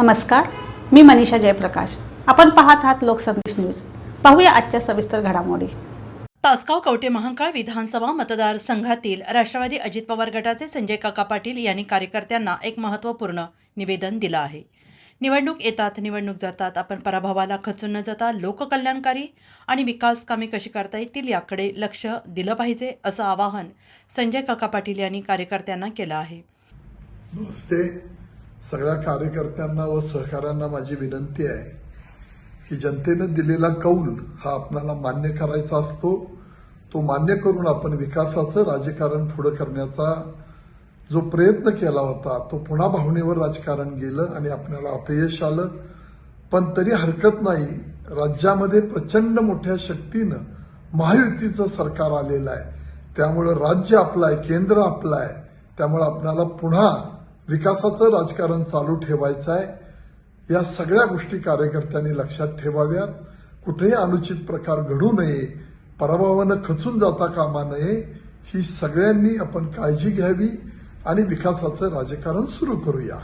नमस्कार मी मनीषा जयप्रकाश. आपण पाहत आहात लोकसंदेश न्यूज. पाहूया आजच्या सविस्तर घडामोडी. तासगाव कवटे महांकाळ विधानसभा मतदारसंघातील राष्ट्रवादी अजित पवार गटाचे संजय काका पाटील यांनी कार्यकर्त्यांना एक महत्त्वपूर्ण निवेदन दिलं आहे. निवडणूक येतात निवडणूक जातात आपण पराभवाला खचून न जाता लोककल्याणकारी आणि विकास कामे कशी करता येतील याकडे लक्ष दिलं पाहिजे असं आवाहन संजय काका पाटील यांनी कार्यकर्त्यांना केलं आहे. सगळ्या कार्यकर्त्यांना व सहकाऱ्यांना माझी विनंती आहे की जनतेनं दिलेला कौल हा आपल्याला मान्य करायचा असतो. तो मान्य करून आपण विकासाचं राजकारण पुढं करण्याचा जो प्रयत्न केला होता तो पुन्हा भावनेवर राजकारण गेलं आणि आपल्याला अपयश आलं. पण तरी हरकत नाही राज्यामध्ये प्रचंड मोठ्या शक्तीनं महायुतीचं सरकार आलेलं आहे. त्यामुळं राज्य आपलं आहे केंद्र आपलं आहे. त्यामुळं आपल्याला पुन्हा विकासाचं राजकारण चालू ठेवायचं आहे या सगळ्या गोष्टी कार्यकर्त्यांनी लक्षात ठेवाव्यात. कुठेही अनुचित प्रकार घडू नये पराभवानं खचून जाता कामा नये ही सगळ्यांनी आपण काळजी घ्यावी आणि विकासाचं राजकारण सुरू करूया.